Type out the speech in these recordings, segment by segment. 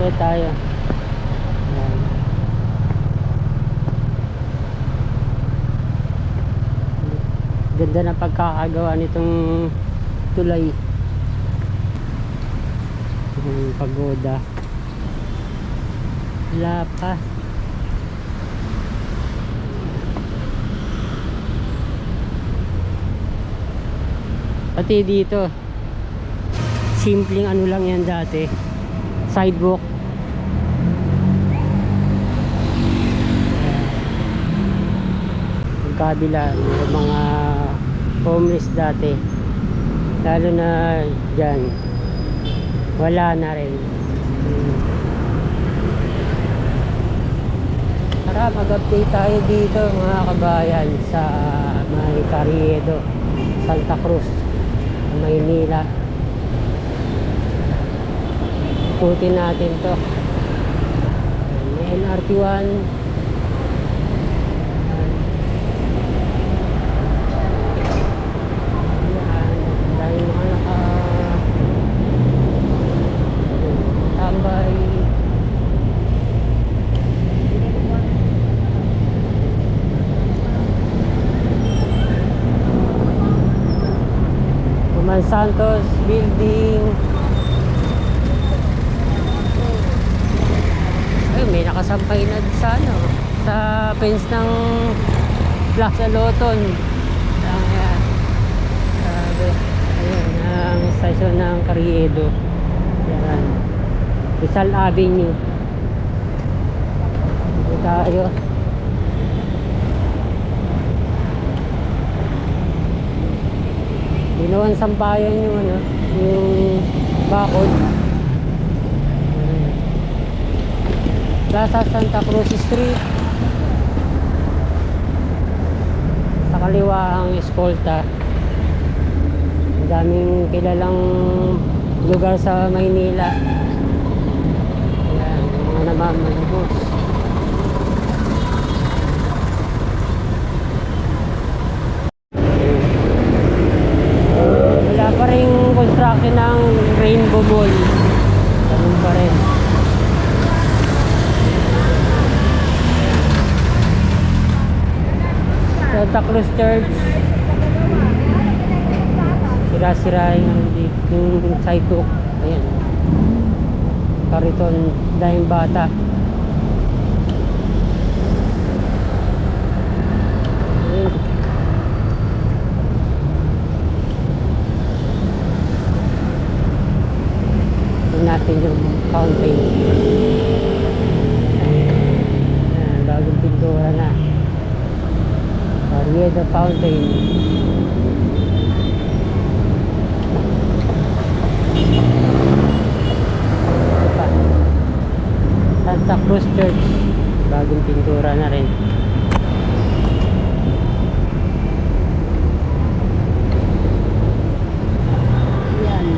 Tuwid tayo. Ganda ng pagkakagawa nitong tulay. Yung pagoda. Wala pa. Pati dito. Simpleng ano lang yan dati. Sidewalk. Yung kabila, yung mga homeless dati. Lalo na dyan. Wala na rin. Tara, mag-update tayo dito mga kabayan sa may Carriedo, Santa Cruz, Maynila. Ikutin natin to. May NRT1. Ayan, dahil mga naka tambay. Roman Santos Building. Ay, may nakasampay na sa ano, sa fence ng Plaza Loton. Ang, uh, sabi, ayun, ang station ng Carriedo. Yan. Rizal Avenue. Dito tayo. Ginawan sampayan yung ano, yung bakod. Ayan. Plaza Santa Cruz Street. Sa kaliwa ang eskolta. Ang daming kilalang lugar sa Maynila. Ayan, mga namamalibos. Wala pa rin construction ng Rainbow Mall. Ganun pa rin. Santa Cruz Church. Sira-sira yung, yung sidewalk. Ayan. Kariton dahil bata. Natin yung fountain. Ayan, bagong pintura na. Arrieta Fountain. Ito pa. Santa Cruz Church. Bagong pintura na rin. Yan.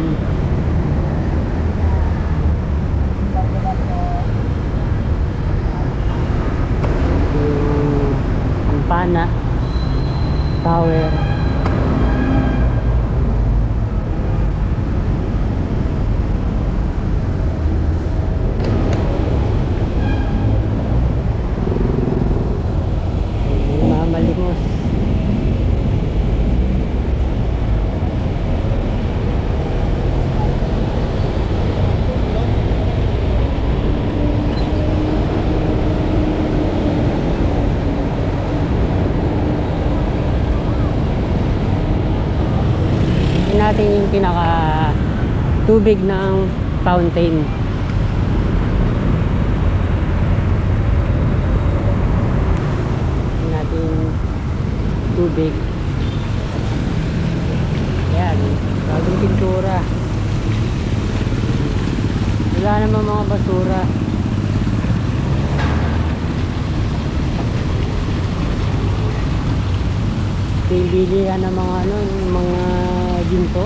Tower Mamalimos Tingnan natin yung pinaka tubig ng fountain. Natin tubig. Yan, bagong pintura. Wala naman mga basura. Pilihan ng mga ano, yung mga Beijing po.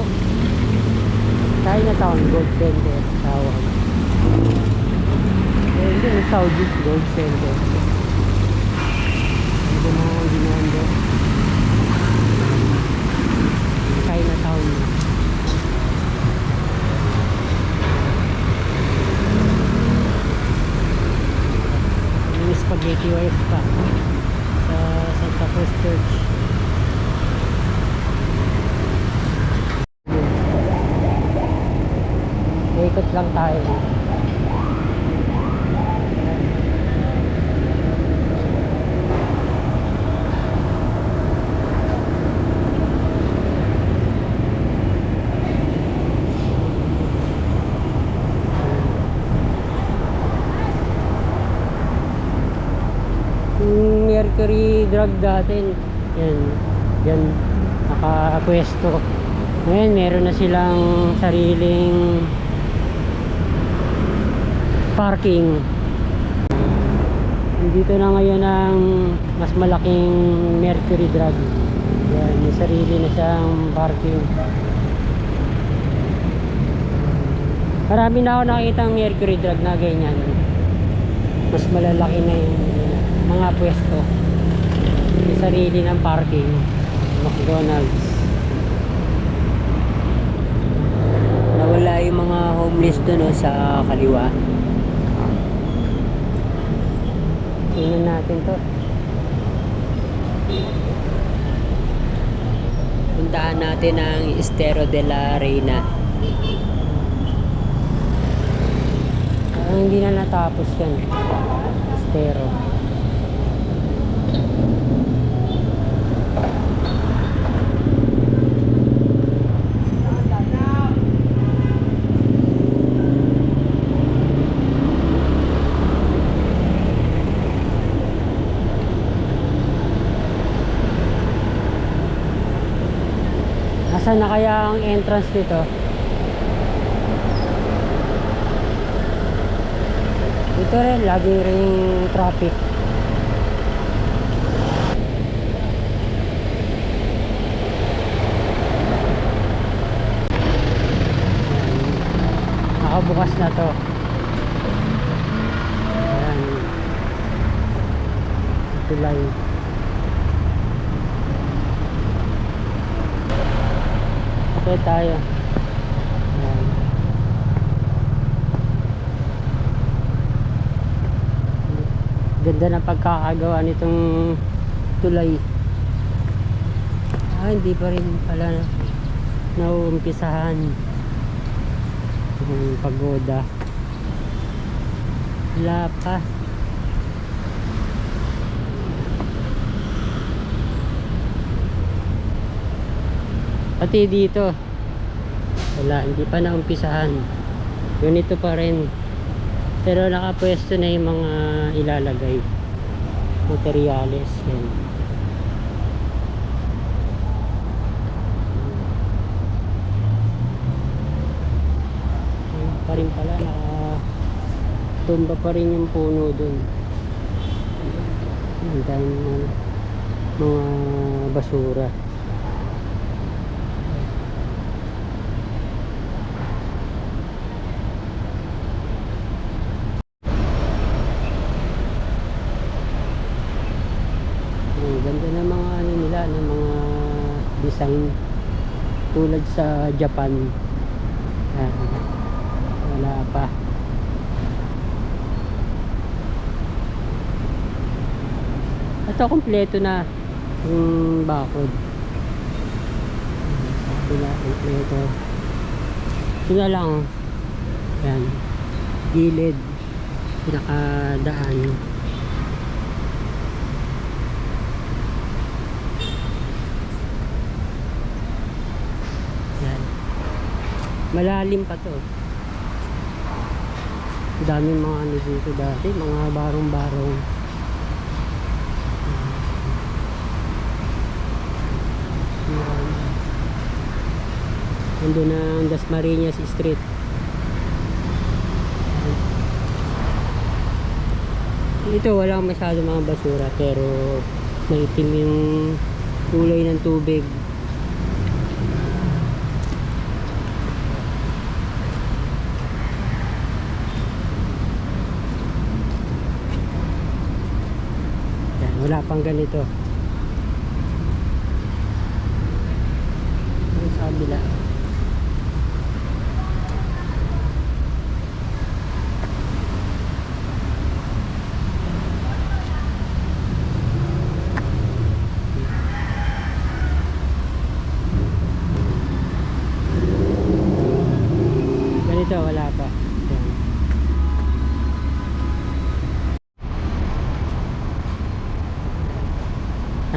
Chinatown Gold Center tawag. Eh, And then Saudi Gold Center. Ito mga ginahan doon Chinatown yung spaghetti wires pa. Sa Santa Cruz Church. Ikot lang tayo. Mercury drug natin, yan, yan, nakapwesto. Ngayon, meron na silang sariling parking. Dito na ngayon ang mas malaking Mercury drug. Yan, may sarili na siyang parking. Marami na ako nakita ang Mercury drug na ganyan. Mas malalaki na yung mga pwesto. May sarili ng parking. McDonald's. Nawala yung mga homeless doon no, sa kaliwa. Tingnan natin to. Puntahan natin ang Estero de la Reina. Ah, hindi na natapos yan. Estero. Nasaan na kaya ang entrance nito? Ito rin, lagi ring traffic. Nakabukas na to. Ayan. Tulay. Okay tayo. Ganda ng pagkakagawa nitong tulay. Ah, hindi pa rin pala nauumpisahan yung pagoda. Wala. Pati dito. Wala, hindi pa naumpisahan. Ganito pa rin. Pero nakapwesto na yung mga ilalagay. Materyales. Yan. Ayun pa rin pala. Naka, tumba pa rin yung puno dun. Ang dami mga basura. Ang ganda ng mga ano nila, ng mga design tulad sa Japan. Ah, wala pa. Ito kompleto na yung bakod. Sabi na kompleto. Ito na lang. Yan. Gilid. Pinakadaan. Yan. Malalim pa to. Daming mga ano dito dati, mga barong-barong. Yan. Nandun ang Dasmariñas Street. Ito wala masyado mga basura pero maitim yung kulay ng tubig. Yan, wala pang ganito. Sa kabila.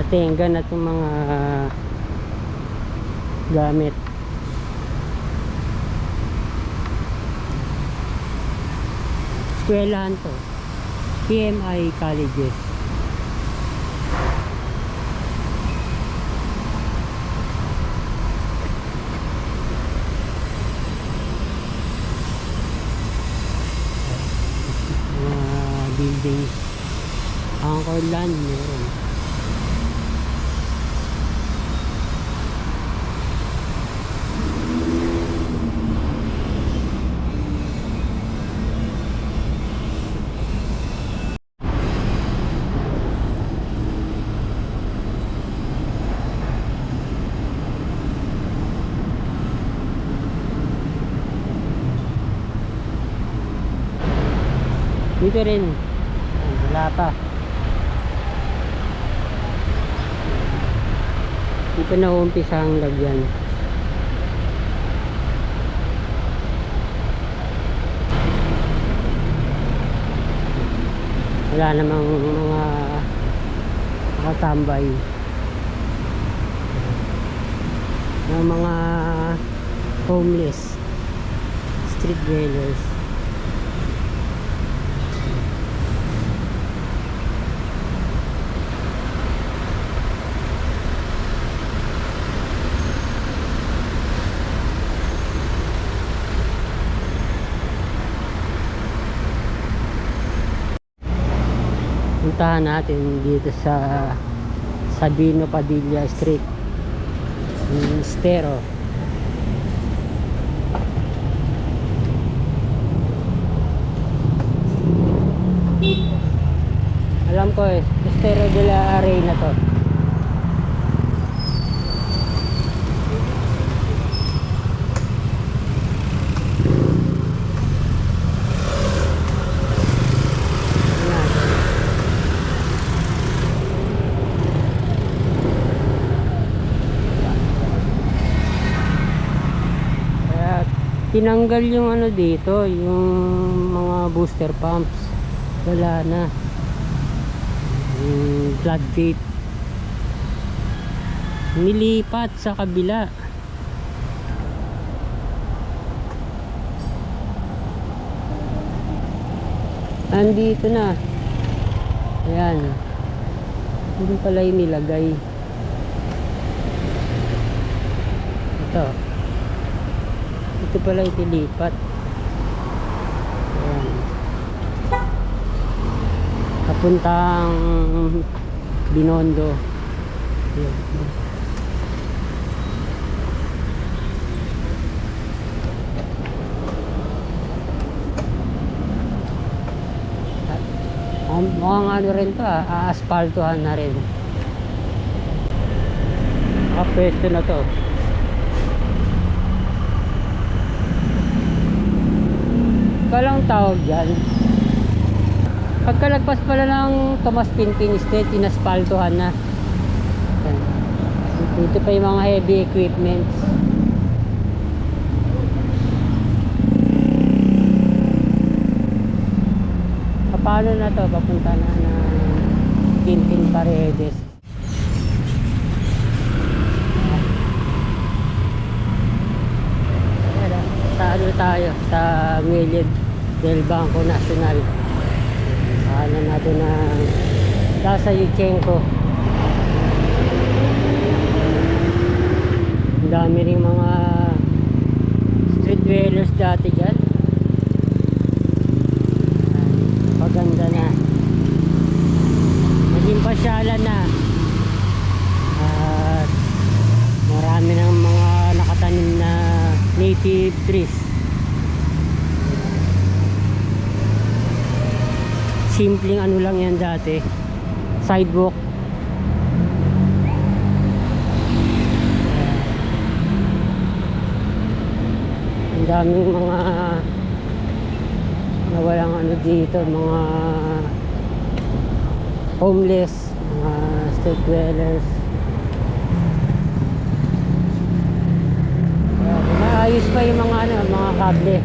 Tengan at yung mga gamit. Eskwelahan to. PMI colleges. Mga buildings. Angkor land meron. Dito rin. Wala pa. Dito na umpisa ang lagyan. Wala namang mga nakatambay. Ng mga homeless street dwellers. Puntahan natin dito sa Sabino Padilla Street. Estero. Alam ko eh Estero de la Arena to Ayan. Kaya tinanggal yung ano dito, yung mga booster pumps. Wala na. Yung floodgate. Nilipat sa kabila. Andito na. Ayan. Hindi pala yung nilagay. Ito. Ito pala itilipat. Ayan. Kapuntang Binondo. Ayan. Mukhang ano rin to ah, aaspaltuhan na rin. Nakapwesto na to. Kalang tawag dyan. Pagkalagpas pala ng Tomas Pinpin Street, inaspaltuhan na. Dito pa yung mga heavy equipments. Paano na to? Papunta na ng Pinpin Paredes. Ayan, ah. Sa ano tayo? Sa Willid del Banco Nacional. Ano natin ng Plaza Yuchenko. Dami rin mga street dwellers dati dyan. 23 simpleng ano lang yan dati. Sidewalk. Ang daming mga nawalang ano dito mga homeless mga street dwellers. Maayos pa yung mga ano, mga kable.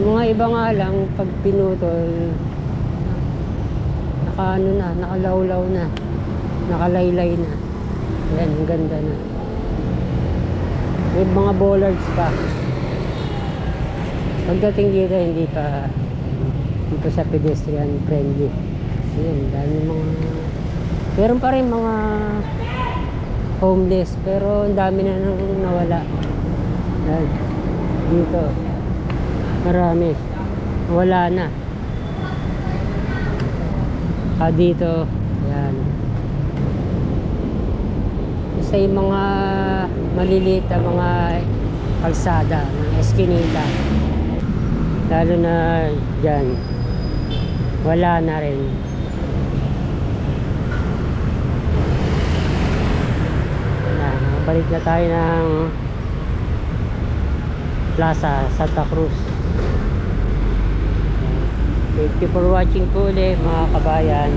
Yung mga iba nga lang, pag pinutol, naka ano na, nakalawlaw na. Nakalaylay na. Ang ganda na. May mga bollards pa. Pagdating dito, hindi pa hindi pa siya pedestrian friendly. Ayan, dami mga meron pa rin mga homeless pero ang dami na nang nawala. Yan. Dito. Marami. Wala na. Ah, dito. Yan. Isa yung mga maliliit na mga kalsada ng Eskinita. Lalo na dyan. Wala na rin. Yan. Balik na tayo ng Plaza Santa Cruz. Thank you for watching po ulit mga kabayan.